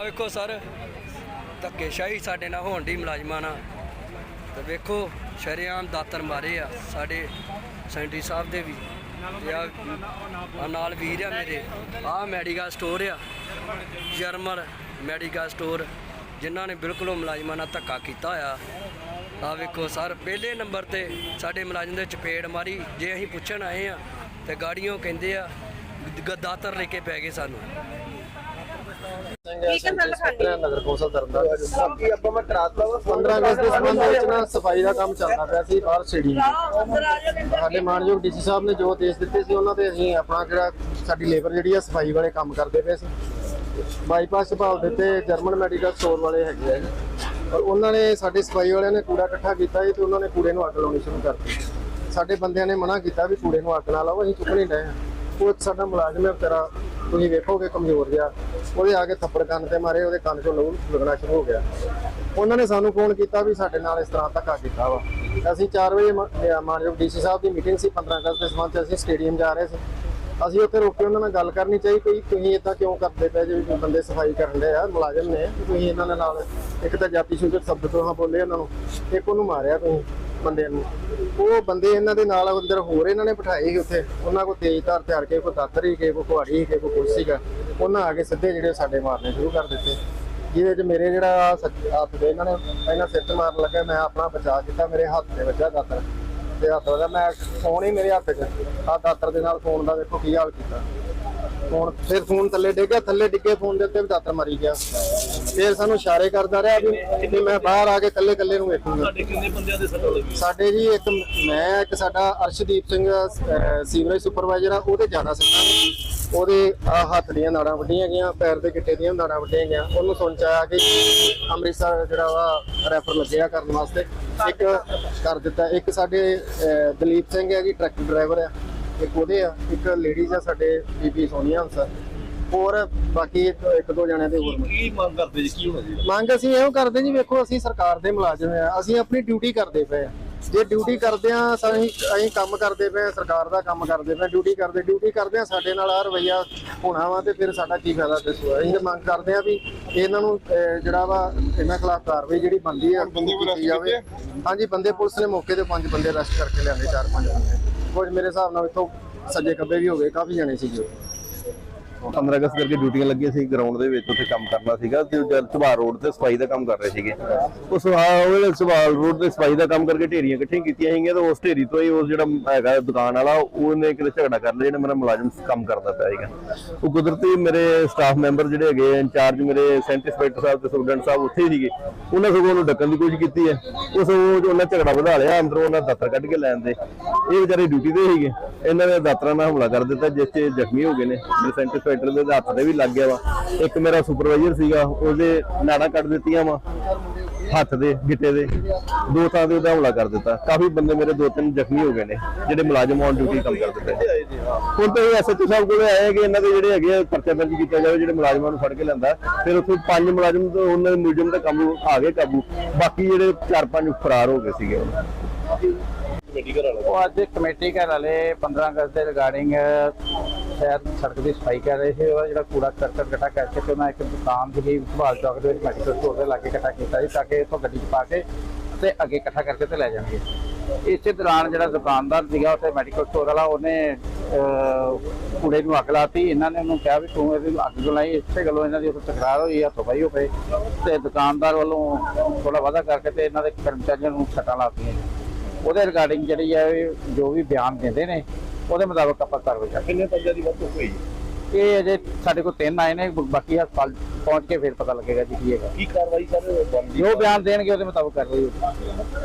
ਆ ਵੇਖੋ ਸਰ, ਧੱਕੇਸ਼ਾਹੀ ਸਾਡੇ ਨਾਲ ਹੋਣ ਦੀ ਮੁਲਾਜ਼ਮਾਂ ਨਾਲ। ਤੇ ਵੇਖੋ, ਸ਼ਰੇਆਮ ਦਾਤਰ ਮਾਰੇ ਆ ਸਾਡੇ ਸੈਂਟਰੀ ਸਾਹਿਬ ਦੇ ਵੀ। ਤੇ ਆ ਨਾਲ ਵੀਰ ਆ ਮੇਰੇ ਆ ਮੈਡੀਕਲ ਸਟੋਰ ਆ, ਜਰਮਲ ਮੈਡੀਕਲ ਸਟੋਰ, ਜਿਨ੍ਹਾਂ ਨੇ ਬਿਲਕੁਲ ਉਹ ਮੁਲਾਜ਼ਮਾਂ ਨਾਲ ਧੱਕਾ ਕੀਤਾ ਹੋਇਆ ਆ ਵੇਖੋ ਸਰ, ਪਹਿਲੇ ਨੰਬਰ ਤੇ ਸਾਡੇ ਮੁਲਾਜ਼ਮ ਦੇ ਚਪੇੜ ਮਾਰੀ, ਜੇ ਅਸੀਂ ਪੁੱਛਣ ਆਏ ਆ, ਤੇ ਗਾੜੀਆਂ ਕਹਿੰਦੇ ਆ ਗ- ਦਾਤਰ ਲੈ ਕੇ ਪੈ ਗਏ ਸਾਨੂੰ। ਨਗਰ ਕੌਂਸਲ ਤਰਨਤਾਰਨ ਬਾਕੀ ਆਪਾਂ ਮੈਂ ਕਰਾ ਦਵਾਂ 15 ਅਗਸਤ ਦੇ ਸੰਬੰਧ ਵਿੱਚ ਨਾ ਸਫ਼ਾਈ ਦਾ ਕੰਮ ਚੱਲਦਾ ਪਿਆ ਸੀ ਬਾਹਰ ਸਟੇਡੀਅਮ ਅੰਦਰ ਆ ਜਾਓ ਅੰਦਰ। ਸਾਡੇ ਮਾਨਯੋਗ ਡੀਸੀ ਸਾਹਿਬ ਨੇ ਜੋ ਆਦੇਸ਼ ਦਿੱਤੇ ਸੀ ਉਹਨਾਂ ਤੇ ਅਸੀਂ ਆਪਣਾ ਜਿਹੜਾ ਸਾਡੀ ਲੇਬਰ ਜਿਹੜੀ ਆ ਸਫ਼ਾਈ ਵਾਲੇ ਕੰਮ ਕਰਦੇ ਪਏ ਸੀ। ਬਾਈਪਾਸ ਸੰਭਾਲ ਦਿੱਤੇ ਜਰਮਨ ਮੈਡੀਕਲ ਸਟੋਰ ਵਾਲੇ ਹੈਗੇ ਆ। ਔਰ ਉਹਨਾਂ ਨੇ ਸਾਡੇ ਸਫ਼ਾਈ ਵਾਲਿਆਂ ਨੇ ਕੂੜਾ ਇਕੱਠਾ ਕੀਤਾ ਜੀ ਤੇ ਉਹਨਾਂ ਨੇ ਕੂੜੇ ਨੂੰ ਅੱਗ ਲਾਉਣੀ ਸ਼ੁਰੂ ਕਰ ਦਿੱਤੀ। ਸਾਡੇ ਬੰਦਿਆਂ ਨੇ ਮਨਾ ਕੀਤਾ ਵੀ ਕੂੜੇ ਨੂੰ ਅੱਗ ਨਾ ਲਾਓ ਅਸੀਂ ਚੁੱਕ ਨਹੀਂ ਡਏ ਹਾਂ। ਉਹ ਸਾਡਾ ਮੁਲਾਜ਼ਮ ਹੈ ਵਿਚਾਰਾ ਤੁਸੀਂ ਵੇਖੋਗੇ ਕਮਜ਼ੋਰ ਜਿਹਾ। ਉਹਦੇ ਆ ਕੇ ਥੱਪੜ ਕੰਨ ਤੇ ਮਾਰੇ, ਉਹਦੇ ਕੰਨ 'ਚੋਂ ਲਹੂ ਲੱਗਣਾ ਸ਼ੁਰੂ ਹੋ ਗਿਆ। ਉਹਨਾਂ ਨੇ ਸਾਨੂੰ ਫੋਨ ਕੀਤਾ ਵੀ ਸਾਡੇ ਨਾਲ ਇਸ ਤਰ੍ਹਾਂ ਧੱਕਾ ਕੀਤਾ ਵਾ। ਅਸੀਂ 4 ਵਜੇ ਮ- ਅਹ ਮਾਨਯੋਗ ਡੀਸੀ ਸਾਹਿਬ ਦੀ ਮੀਟਿੰਗ ਸੀ 15 ਅਗਸਤ ਦੇ ਸੰਬੰਧ 'ਚ ਅਸੀਂ ਸਟੇਡੀਅਮ ਜਾ ਰਹੇ ਸੀ। ਅਸੀਂ ਉੱਥੇ ਰੁਕ ਕੇ ਉਹਨਾਂ ਨਾਲ ਗੱਲ ਕਰਨੀ ਚਾਹੀ ਕੋਈ ਤੁਸੀਂ ਇਦਾਂ ਕਿਉਂ ਕਰਦੇ ਪਏ ਜੇ ਬੰਦੇ ਸਫ਼ਾਈ ਕਰਨ ਦੇ ਆ, ਮੁਲਾਜ਼ਮ ਨੇ। ਤੁਸੀਂ ਇਹਨਾਂ ਦੇ ਨਾਲ ਇੱਕ ਤਾਂ ਜਾਤੀ ਸੂਚਕ ਸ਼ਬਦ ਤੋਂ ਬੋਲੇ ਉਹਨਾਂ ਨੂੰ। ਇੱਕ ਉਹਨੂੰ ਮਾਰਿਆ ਤੁਸੀਂ। ਬੰਦਿਆਂ ਨੂੰ। ਉਹ ਬੰਦੇ ਇਹਨਾਂ ਦੇ ਨਾਲ ਅੰਦਰ ਹੋਰ ਇਹਨਾਂ ਨੇ ਬਿਠਾਏ ਸੀ ਉੱਥੇ। ਉਹਨਾਂ ਕੋ ਤੇਜ਼ ਧਾਰ ਤਿਆਰ ਕੇ, ਕੋਈ ਦਾਤਰ ਕੇ, ਕੋਈ ਕੁਹਾੜੀ ਕੇ, ਕੋਈ ਕੁਛ ਸੀਗਾ। ਉਹਨਾਂ ਆ ਕੇ ਸਿੱਧੇ ਜਿਹੜੇ ਸਾਡੇ ਮਾਰਨੇ ਸ਼ੁਰੂ ਕਰ ਦਿੱਤੇ। ਜਿਹਦੇ ਚ ਮੇਰੇ ਜਿਹੜਾ ਹੱਥ ਦੇ ਇਹਨਾਂ ਨੇ ਪਹਿਲਾਂ ਸਿਰ ਤੇ ਮਾਰਨ ਲੱਗਾ, ਮੈਂ ਆਪਣਾ ਬਚਾਅ ਕੀਤਾ ਮੇਰੇ ਹੱਥ ਦੇ ਵੱਜਾ ਦਾਤਰ। ਤੇ ਹੱਥ ਦਾ ਮੈਂ ਫੋਨ ਹੀ ਮੇਰੇ ਹੱਥ 'ਚ। ਆ ਦਾਤਰ ਦੇ ਨਾਲ ਫੋਨ ਦਾ ਦੇਖੋ ਕੀ ਹਾਲ ਕੀਤਾ। ਫੋਨ ਫਿਰ ਫੋਨ ਥੱਲੇ ਡਿੱਗਿਆ ਥੱਲੇ ਡਿੱਗੇ ਫੋਨ ਦੇ ਉੱਤੇ ਵੀ ਦਾਤਰ ਮਾਰੀ ਗਿਆ। ਫਿਰ ਸਾਨੂੰ ਇਸ਼ਾਰੇ ਕਰਦਾ ਰਿਹਾ ਵੀ ਵੀ ਮੈਂ ਬਾਹਰ ਆ ਕੇ ਇਕੱਲੇ ਇਕੱਲੇ ਨੂੰ ਵੇਖੂੰਗਾ। ਸਾਡੇ ਕਿੰਨੇ ਬੰਦਿਆਂ ਦੇ ਸੱਟ ਲੱਗੀ? ਸਾਡੇ ਜੀ ਇੱਕ ਮੈਂ ਇੱਕ ਸਾਡਾ ਅਰਸ਼ਦੀਪ ਸਿੰਘ ਅਹ, ਸੀਵਰੇਜ ਸੁਪਰਵਾਈਜ਼ਰ ਆ ਉਹਦੇ ਜ਼ਿਆਦਾ ਸੱਟਾਂ ਨੇ। ਉਹਦੇ ਆਹ ਹੱਥ ਦੀਆਂ ਨਾੜਾਂ ਵੱਡੀਆਂ ਗਈਆਂ ਪੈਰ ਦੇ ਗਿੱਟੇ ਦੀਆਂ ਨਾੜਾਂ ਵੱਡੀਆਂ ਗਈਆਂ। ਉਹਨੂੰ ਸੁਣ ਚ ਆਇਆ ਕਿ ਅੰਮ੍ਰਿਤਸਰ ਜਿਹੜਾ ਵਾ ਰੈਫਰ ਲੱਗਿਆ ਕਰਨ ਵਾਸਤੇ। ਇੱਕ ਕਰ ਦਿੱਤਾ। ਇੱਕ ਸਾਡੇ ਅਹ, ਦਲੀਪ ਸਿੰਘ ਹੈ ਜੀ ਟਰੱਕ ਡਰਾਈਵਰ ਆ। ਇੱਕ ਉਹਦੇ ਆ। ਇੱਕ ਲੇਡੀਜ਼ ਆ ਸਾਡੇ ਬੀਬੀ ਸੋਨੀਆ ਹੰਸਾ ਹੋਰ ਬਾਕੀ ਇੱਕ ਇੱਕ ਦੋ ਜਣਿਆਂ ਦੇ ਹੋਰ। ਕੀ ਮੰਗ ਕਰਦੇ ਜੀ? ਕੀ ਹੋਣਾ ਜੀ ਮੰਗ ਅਸੀਂ ਇਹੋ ਕਰਦੇ ਜੀ ਵੇਖੋ ਅਸੀਂ ਸਰਕਾਰ ਦੇ ਮੁਲਾਜ਼ਮ ਆ ਅਸੀਂ ਆਪਣੀ ਡਿਊਟੀ ਕਰਦੇ ਪਏ ਆ ਜੇ ਡਿਊਟੀ ਕਰਦੇ ਆ ਅਸੀਂ ਅਸੀਂ ਕੰਮ ਕਰਦੇ ਪਏ ਆ, ਸਰਕਾਰ ਦਾ ਕੰਮ ਕਰਦੇ ਪਏ ਡਿਊਟੀ ਕਰਦੇ ਡਿਊਟੀ ਕਰਦੇ ਆ ਸਾਡੇ ਨਾਲ ਆ ਰਵਈਆ ਹੋਣਾ ਵਾ ਤੇ ਫਿਰ ਸਾਡਾ ਕੀ ਫਾਇਦਾ ਦੱਸੋ। ਅਸੀਂ ਤਾਂ ਮੰਗ ਕਰਦੇ ਆ ਵੀ ਇਹਨਾਂ ਨੂੰ ਅਹ, ਜਿਹੜਾ ਵਾ ਇਹਨਾਂ ਖਿਲਾਫ ਕਾਰਵਾਈ ਜਿਹੜੀ ਬੰਦੀ ਆ ਬੰਦੇ ਕੋਈ ਕੀਤੀ ਜਾਵੇ ਹਾਂਜੀ ਬੰਦੇ ਪੁਲਿਸ ਨੇ ਮੌਕੇ ਤੇ ਪੰਜ ਬੰਦੇ ਅਰੈਸਟ ਕਰਕੇ ਲਿਆਂਦੇ ਚਾਰ ਪੰਜ ਬੰਦੇ। ਕੁਝ ਮੇਰੇ ਹਿਸਾਬ ਨਾਲ ਇੱਥੋਂ ਸੱਜੇ ਖੱਬੇ ਵੀ ਹੋ ਗਏ ਕਾਫੀ ਜਣੇ ਸੀਗੇ। 15 ਅਗਸਤ ਕਰਕੇ ਡਿਊਟੀਆਂ ਲੱਗੀਆਂ ਸੀ ਗਰਾਊਂਡ ਦੇ ਵਿੱਚ, ਉੱਥੇ ਕੰਮ ਕਰਨਾ ਸੀਗਾ ਤੇ ਜਲ ਸੁਭਾਅ ਰੋਡ ਤੇ ਸਫ਼ਾਈ ਦਾ ਕੰਮ ਕਰ ਰਹੇ ਸੀਗੇ। ਉਹ ਸੁਭਾਅ ਉਹ ਸੁਭਾਅ ਰੋਡ ਤੇ ਸਫ਼ਾਈ ਦਾ ਕੰਮ ਕਰਕੇ ਢੇਰੀਆਂ ਇਕੱਠੀਆਂ ਕੀਤੀਆਂ ਸੀਗੀਆਂ ਤੇ ਉਸ ਢੇਰੀ ਤੋਂ ਹੀ ਉਹ ਜਿਹੜਾ ਹੈਗਾ ਦੁਕਾਨ ਵਾਲਾ, ਉਹਨੇ ਕਿਤੇ ਝਗੜਾ ਕਰ ਲਿਆ, ਜਿਹੜਾ ਮੇਰਾ ਮੁਲਾਜ਼ਮ ਕੰਮ ਕਰਦਾ ਪਿਆ ਸੀਗਾ। ਉਹ ਕੁਦਰਤੀ ਮੇਰੇ ਸਟਾਫ ਮੈਂਬਰ ਜਿਹੜੇ ਹੈਗੇ ਇੰਚਾਰਜ ਮੇਰੇ ਸੈਂਟਰ ਇੰਸਪੈਕਟਰ ਸਾਹਿਬ ਤੇ ਸਟੂਡੈਂਟ ਸਾਹਿਬ ਉੱਥੇ ਹੀ ਸੀਗੇ। ਉਹਨਾਂ ਸਗੋਂ ਉਹਨੂੰ ਡੱਕਣ ਦੀ ਕੋਸ਼ਿਸ਼ ਕੀਤੀ ਹੈ। ਉਸ ਉਹ ਉਹਨਾਂ ਝਗੜਾ ਵਧਾ ਲਿਆ, ਅੰਦਰੋਂ ਉਹਨਾਂ ਦਾਤਰ ਕੱਢ ਕੇ ਲੈਣ ਦੇ। ਇਹ ਵਿਚਾਰੇ ਡਿਊਟੀ ਤੇ ਸੀਗੇ। ਇਹਨਾਂ ਨੇ ਦਾਤਰਾਂ ਨਾਲ ਹਮਲਾ ਕਰ ਦਿੱਤਾ ਜਿਸ 'ਚ ਜ਼ਖਮੀ ਹੋ ਗਏ ਨੇ। ਮੇਰੇ ਸੈਂਟਰ ਇੰਸਪੈਕਟਰ ਦੇ ਹੱਥ ਤੇ ਵੀ ਲੱਗ ਗਿਆ ਵਾ। ਇੱਕ ਮੇਰਾ ਸੁਪਰਵਾਈਜ਼ਰ ਸੀਗਾ ਉਹਦੇ ਨਾੜਾਂ ਕੱਢ ਦਿੱਤੀਆਂ ਵਾ ਹੱਥ ਦੇ ਗਿੱਟੇ ਦੇ। ਦੋ ਥਾਂ ਤੇ ਉਹਦਾ ਹਮਲਾ ਕਰ ਦਿੱਤਾ। ਕਾਫੀ ਬੰਦੇ ਮੇਰੇ ਦੋ ਤਿੰਨ ਜ਼ਖਮੀ ਹੋ ਗਏ ਨੇ ਜਿਹੜੇ ਮੁਲਾਜ਼ਮ ਔਨ ਡਿਊਟੀ ਕੰਮ ਕਰਦੇ ਪਏ ਹੁਣ ਤਾਂ ਐਸਐਚਓ ਸਾਹਿਬ ਕੋਲੇ ਆਏ ਕਿ ਇਹਨਾਂ ਦੇ ਜਿਹੜੇ ਹੈਗੇ ਆ, ਪਰਚਾ ਦਰਜ ਕੀਤਾ ਜਾਵੇ ਜਿਹੜੇ ਮੁਲਾਜ਼ਮਾਂ ਨੂੰ ਫੜ ਕੇ ਲੈਂਦਾ ਫਿਰ ਉੱਥੇ ਪੰਜ ਮੁਲਾਜ਼ਮ ਤੋਂ ਉਹਨਾਂ ਦੇ ਮੁਲਜ਼ਮ ਦਾ ਕੰਮ ਆ ਗਏ ਕਾਬੂ। ਬਾਕੀ ਜਿਹੜੇ ਚਾਰ ਪੰਜ ਫਰਾਰ ਹੋ ਗਏ ਸੀਗੇ। ਕਮੇਟੀ ਘਰ ਵਾਲਾ? ਉਹ ਅੱਜ ਕਮੇਟੀ ਘਰ ਵਾਲੇ 15 ਅਗਸਤ ਦੇ ਰਿਗਾਰਡਿੰਗ ਸ਼ਹਿਰ ਸੜਕ ਦੀ ਸਫ਼ਾਈ ਕਰ ਰਹੇ ਸੀ। ਉਹ ਜਿਹੜਾ ਕੂੜਾ ਕਰਕਟ ਇਕੱਠਾ ਕਰਕੇ ਤੇ ਉਹਨਾਂ ਇੱਕ ਦੁਕਾਨ ਦੀ ਭਾਲ ਚੌਕ ਦੇ ਵਿੱਚ ਮੈਡੀਕਲ ਸਟੋਰ ਦੇ ਲਾਗੇ ਇਕੱਠਾ ਕੀਤਾ ਸੀ ਤਾਂ ਕਿ ਇੱਥੋਂ ਗੱਡੀ 'ਚ ਪਾ ਕੇ ਤੇ ਅੱਗੇ ਇਕੱਠਾ ਕਰਕੇ ਤੇ ਲੈ ਜਾਣਗੇ। ਇਸੇ ਦੌਰਾਨ ਜਿਹੜਾ ਦੁਕਾਨਦਾਰ ਸੀਗਾ, ਉੱਥੇ ਮੈਡੀਕਲ ਸਟੋਰ ਵਾਲਾ, ਉਹਨੇ ਕੂੜੇ ਨੂੰ ਅੱਗ ਲਾਤੀ। ਇਹਨਾਂ ਨੇ ਉਹਨੂੰ ਕਿਹਾ ਵੀ ਤੂੰ ਇਹਦੀ ਅੱਗ ਕਿਉਂ ਲਾਈ? ਇਸੇ ਗੱਲੋਂ ਇਹਨਾਂ ਦੀ ਉੱਥੇ ਤਕਰਾਰ ਹੋਈ ਆ ਪਾਈ ਹੋ ਪਏ ਤੇ ਦੁਕਾਨਦਾਰ ਵੱਲੋਂ ਥੋੜਾ ਵਾਧਾ ਕਰਕੇ ਤੇ ਇਹਨਾਂ ਦੇ ਕਰਮਚਾਰੀਆਂ ਨੂੰ ਸੱਟਾਂ ਲਾਤੀਆਂ ਉਹਦੇ ਰਿਗਾਰਡਿੰਗ ਜਿਹੜੀ ਹੈ ਜੋ ਵੀ ਬਿਆਨ ਦਿੰਦੇ ਨੇ ਉਹਦੇ ਮੁਤਾਬਕ ਆਪਾਂ ਕਾਰਵਾਈ ਕਰਾਂਗੇ ਕਿੰਨੇ ਬੰਦਿਆਂ ਦੀ ਵਰਤੋਂ ਹੋਈ? ਇਹ ਅਜੇ ਸਾਡੇ ਕੋਲ ਤਿੰਨ ਆਏ ਨੇ ਬਾਕੀ ਹਸਪਤਾਲ ਪਹੁੰਚ ਕੇ ਫਿਰ ਪਤਾ ਲੱਗੇਗਾ ਜੀ ਕੀ ਹੈਗਾ। ਕੀ ਕਾਰਵਾਈ ਸਰ ਜੋ ਬਿਆਨ ਦੇਣਗੇ ਉਹਦੇ ਮੁਤਾਬਕ ਕਾਰਵਾਈ ਹੋਊਗੀ।